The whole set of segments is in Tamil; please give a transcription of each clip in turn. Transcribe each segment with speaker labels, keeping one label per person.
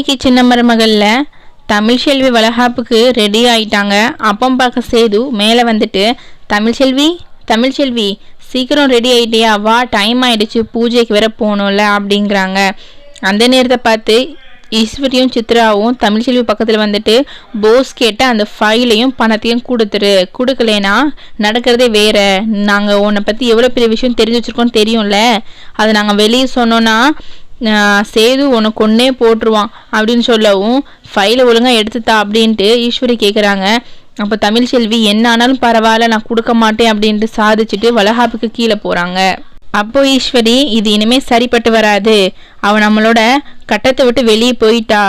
Speaker 1: இன்னைக்கு சின்ன மருமகளில் தமிழ்செல்வி வளகாப்புக்கு ரெடி ஆயிட்டாங்க. அப்பம் பார்க்க சேது மேலே வந்துட்டு தமிழ்செல்வி தமிழ்செல்வி சீக்கிரம் ரெடி ஆகிட்டியா வா டைம் ஆயிடுச்சு. பூஜைக்கு வேற போகணும்ல அப்படிங்கிறாங்க. அந்த நேரத்தை பார்த்து ஈஸ்வரியும் சித்ராவும் தமிழ்செல்வி பக்கத்தில் வந்துட்டு போஸ் கேட்ட அந்த ஃபைலையும் பணத்தையும் கொடுத்துரு. கொடுக்கலனா நடக்கிறதே வேற. நாங்கள் உன்னை பற்றி எவ்வளோ பெரிய விஷயம் தெரிஞ்சு வச்சுருக்கோன்னு தெரியும்ல. அதை நாங்கள் வெளியே சொன்னோன்னா சேது உனக்கு ஒன்னே போட்டுருவான் அப்படின்னு சொல்லவும் ஃபைலை ஒழுங்காக எடுத்துத்தா அப்படின்ட்டு ஈஸ்வரி கேட்குறாங்க அப்போ தமிழ் செல்வி என்ன ஆனாலும் பரவாயில்ல நான் கொடுக்க மாட்டேன் அப்படின்ட்டு சாதிச்சுட்டு வளகாப்புக்கு கீழே போகிறாங்க அப்போ ஈஸ்வரி இது இனிமே சரிப்பட்டு வராது. அவன் நம்மளோட கட்டத்தை விட்டு வெளியே போயிட்டா.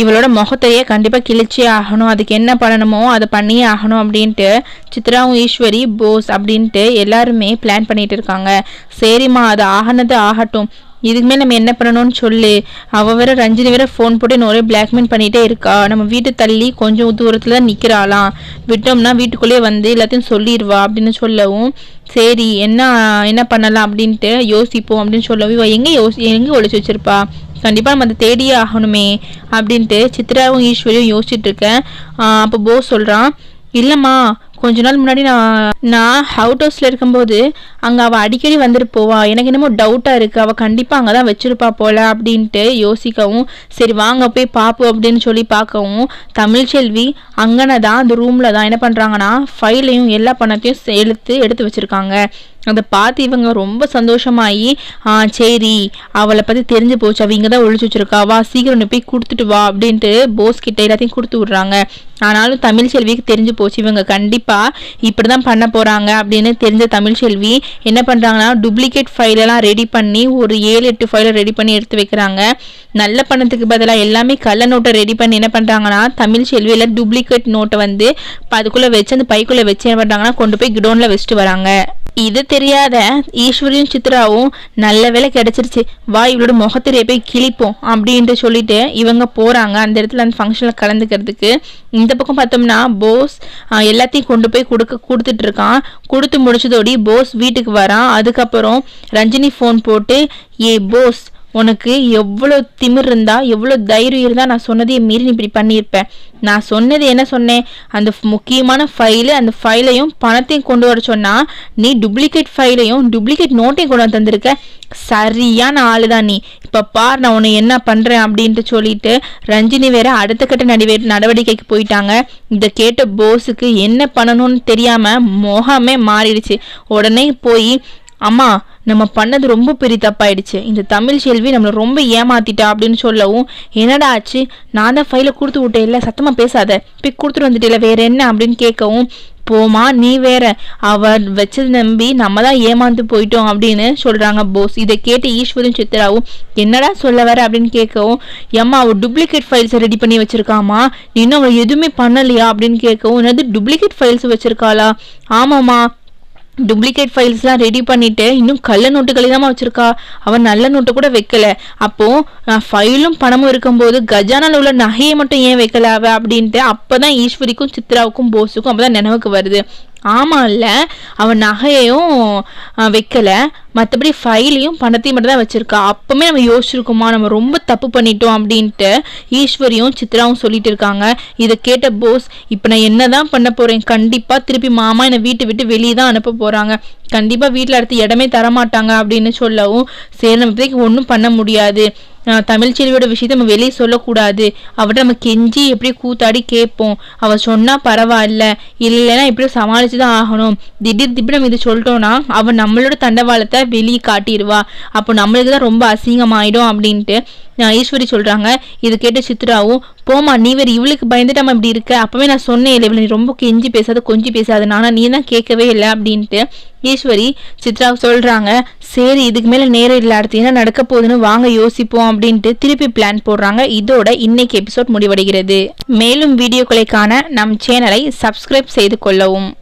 Speaker 1: இவளோட முகத்தையே கண்டிப்பாக கிழிச்சே ஆகணும். அதுக்கு என்ன பண்ணணுமோ அதை பண்ணியே ஆகணும் அப்படின்ட்டு சித்ராவும் ஈஸ்வரி போஸ் அப்படின்ட்டு எல்லாருமே பிளான் பண்ணிட்டு இருக்காங்க. சரிம்மா அது ஆகினது ஆகட்டும். இதுக்குமே நம்ம என்ன பண்ணணும்னு சொல்லு. அவள் வேற ரஞ்சினி வேற ஃபோன் போட்டு இன்னொரு பிளாக்மெயில் பண்ணிகிட்டே இருக்கா. நம்ம வீட்டு தள்ளி கொஞ்சம் தூரத்தில் தான் நிற்கிறாளாம் விட்டோம்னா வீட்டுக்குள்ளேயே வந்து எல்லாத்தையும் சொல்லிடுவா அப்படின்னு சொல்லவும். சரி என்ன என்ன பண்ணலாம் அப்படின்ட்டு யோசிப்போம் அப்படின்னு சொல்லவும். இவள் எங்கே யோசி எங்கே ஒழிச்சு வச்சிருப்பா? கண்டிப்பாக நம்ம அதை தேடியே ஆகணுமே அப்படின்ட்டு சித்ராவும் ஈஸ்வரியும் யோசிச்சுட்டு இருக்கேன். அப்போ போஸ் சொல்கிறான் இல்லைம்மா கொஞ்ச நாள் முன்னாடி நான் நான் ஹவுட் ஹவுஸில் இருக்கும்போது அங்கே அவள் அடிக்கடி வந்துட்டு போவா எனக்கு என்னமோ டவுட்டாக இருக்குது அவள் கண்டிப்பாக அங்கே தான் வச்சுருப்பா போல அப்படின்ட்டு யோசிக்கவும் சரி வாங்க போய் பார்ப்போம் அப்படின்னு சொல்லி பார்க்கவும் தமிழ்ச்செல்வி அங்கன தான் அந்த ரூமில் தான் என்ன பண்ணுறாங்கன்னா ஃபைலையும் எல்லா பணத்தையும் எழுத்து எடுத்து வச்சுருக்காங்க. அதை பார்த்து இவங்க ரொம்ப சந்தோஷமாகி ஆ சரி அவளை பற்றி தெரிஞ்சு போச்சு. அவள் இங்கே தான் ஒழிச்சு வச்சிருக்கா. வா சீக்கிரம் போய் கொடுத்துட்டு வா அப்படின்ட்டு போஸ் கிட்ட எல்லாத்தையும் கொடுத்து விட்றாங்க. ஆனாலும் தமிழ் செல்விக்கு தெரிஞ்சு போச்சு. இவங்க கண்டிப்பாக இப்படி தான் பண்ண போகிறாங்க அப்படின்னு தெரிஞ்ச தமிழ் செல்வி என்ன பண்ணுறாங்கன்னா டூப்ளிகேட் ஃபைலெல்லாம் ரெடி பண்ணி ஒரு ஏழு எட்டு ஃபைலை ரெடி பண்ணி எடுத்து வைக்கிறாங்க. நல்ல பணத்துக்கு பதிலாக எல்லாமே கள்ள நோட்டை ரெடி பண்ணி என்ன பண்ணுறாங்கன்னா தமிழ் செல்வியில் டூப்ளிகேட் நோட்டை வந்து அதுக்குள்ளே வச்சு அந்த பைக்குள்ளே வச்சு என்ன பண்ணுறாங்கன்னா கொண்டு போய் கிடோனில் வச்சுட்டு வராங்க. இது தெரியாத ஈஸ்வரியும் சித்ராவும் நல்ல வேலை கிடைச்சிருச்சு. வா இவளோட முகத்திரையை போய் கிழிப்போம் அப்படின்ட்டு சொல்லிட்டு இவங்க போகிறாங்க அந்த இடத்துல அந்த ஃபங்க்ஷனில் கலந்துக்கிறதுக்கு. இந்த பக்கம் பார்த்தோம்னா போஸ் எல்லாத்தையும் கொண்டு போய் கொடுக்க கொடுத்துட்டு இருக்கான். கொடுத்து முடிச்சதோடி போஸ் வீட்டுக்கு வரான். அதுக்கப்புறம் ரஞ்சினி ஃபோன் போட்டு ஏ போஸ் உனக்கு எவ்வளோ திமிர் இருந்தா எவ்வளோ தைரியம் இருந்தால் நான் சொன்னதையே மீறி இப்படி பண்ணியிருப்பேன் நான் சொன்னது என்ன சொன்னேன்? அந்த முக்கியமான ஃபைலு அந்த ஃபைலையும் பணத்தையும் கொண்டு வர சொன்னால் நீ டூப்ளிகேட் ஃபைலையும் டூப்ளிகேட் நோட்டையும் கொண்டு வந்து தந்திருக்க. சரியான ஆளு தான் நீ. இப்போ பார் நான் உன்னை என்ன பண்ணுறேன் அப்படின்ட்டு சொல்லிட்டு ரஞ்சினி வேற அடுத்த கட்ட நடிவே நடவடிக்கைக்கு போயிட்டாங்க. இதை கேட்ட போஸுக்கு என்ன பண்ணணும்னு தெரியாமல் முகமே மாறிடுச்சு. உடனே போய் அம்மா நம்ம பண்ணது ரொம்ப பெரிய தப்பாயிடுச்சு. இந்த தமிழ் செல்வி நம்மளை ரொம்ப ஏமாத்திட்டா அப்படின்னு சொல்லவும் என்னடா ஆச்சு? நான் தான் ஃபைலை கொடுத்து விட்டேன் இல்லை சத்தமாக பேசாத. போய் கொடுத்துட்டு வந்துட்டேல வேற என்ன அப்படின்னு கேட்கவும் போமா நீ வேற. அவர் வச்சது நம்பி நம்ம தான் ஏமாந்து போயிட்டோம் அப்படின்னு சொல்றாங்க போஸ் இதை கேட்டு ஈஸ்வரும் சித்ராவும் என்னடா சொல்ல வர அப்படின்னு கேட்கவும் ஏம்மா அவள் டூப்ளிகேட் ஃபைல்ஸை ரெடி பண்ணி வச்சிருக்காமா இன்னும் அவள் எதுவுமே பண்ணலையா? அப்படின்னு கேட்கவும் என்னது டூப்ளிகேட் ஃபைல்ஸ் வச்சிருக்காளா? ஆமாம்மா. டூப்ளிகேட் ஃபைல்ஸ்லாம் ரெடி பண்ணிவிட்டு இன்னும் கள்ள நோட்டுகளை தான் வச்சுருக்கா? அவன் நல்ல நோட்டு கூட வைக்கல. அப்போது ஃபைலும் பணமும் இருக்கும்போது கஜானால உள்ள நகையை மட்டும் ஏன் வைக்கல அவ? அப்படின்ட்டு அப்போ தான் ஈஸ்வரிக்கும் சித்ராவுக்கும் போஸுக்கும் அப்பதான் நினைவுக்கு வருது. ஆமாம் இல்லை அவன் நகையையும் வைக்கலை. மற்றபடி ஃபைலையும் பணத்தையும் மட்டும் தான் வச்சுருக்கா. அப்போவுமே நம்ம யோசிச்சிருக்கோமா நம்ம ரொம்ப தப்பு பண்ணிட்டோம் அப்படின்ட்டு ஈஸ்வரியும் சித்ராவும் சொல்லிட்டு இருக்காங்க. இதை கேட்ட போஸ் இப்போ நான் என்ன தான் பண்ண போகிறேன் கண்டிப்பாக திருப்பி மாமா என்னை வீட்டை விட்டு வெளியே தான் அனுப்ப போகிறாங்க கண்டிப்பாக வீட்டில் அடுத்து இடமே தரமாட்டாங்க அப்படின்னு சொல்லவும் சரி நம்ம இப்போதைக்கு ஒன்றும் பண்ண முடியாது. தமிழ்ச்செல்வியோட விஷயத்த நம்ம வெளியே சொல்லக்கூடாது. அவட்ட நம்ம கெஞ்சி எப்படி கூத்தாடி கேட்போம். அவள் சொன்னால் பரவாயில்ல. இல்லைன்னா இப்படி சமாளித்து தான் ஆகணும். திடீர் திடீர் நம்ம இது சொல்லிட்டோம்னா அவள் நம்மளோட தண்டவாளத்தை வெளியே காட்டிடுவா. அப்போ நம்மளுக்கு தான் ரொம்ப அசிங்கமாயிடும் அப்படின்ட்டு ஈஸ்வரி சொல்கிறாங்க இது கேட்ட சித்ராவும் போமா நீ வேறு இவளுக்கு பயந்துட்டாம இப்படி இருக்க? அப்போவே நான் சொன்னேன் இல்லை இவளை நீ ரொம்ப கெஞ்சி பேசாத கொஞ்சி பேசாத. நானா நீ தான் கேட்கவே இல்லை அப்படின்ட்டு ஈஸ்வரி சித்ரா சொல்கிறாங்க சரி இதுக்கு மேலே நேரம் இல்லை அடுத்து என்ன நடக்க போகுதுன்னு வாங்க யோசிப்போம் அப்படின்ட்டு திருப்பி பிளான் போடுறாங்க. இதோட இன்னைக்கு எபிசோட் முடிவடைகிறது. மேலும் வீடியோக்களை காண நம் சேனலை சப்ஸ்கிரைப் செய்து கொள்ளவும்.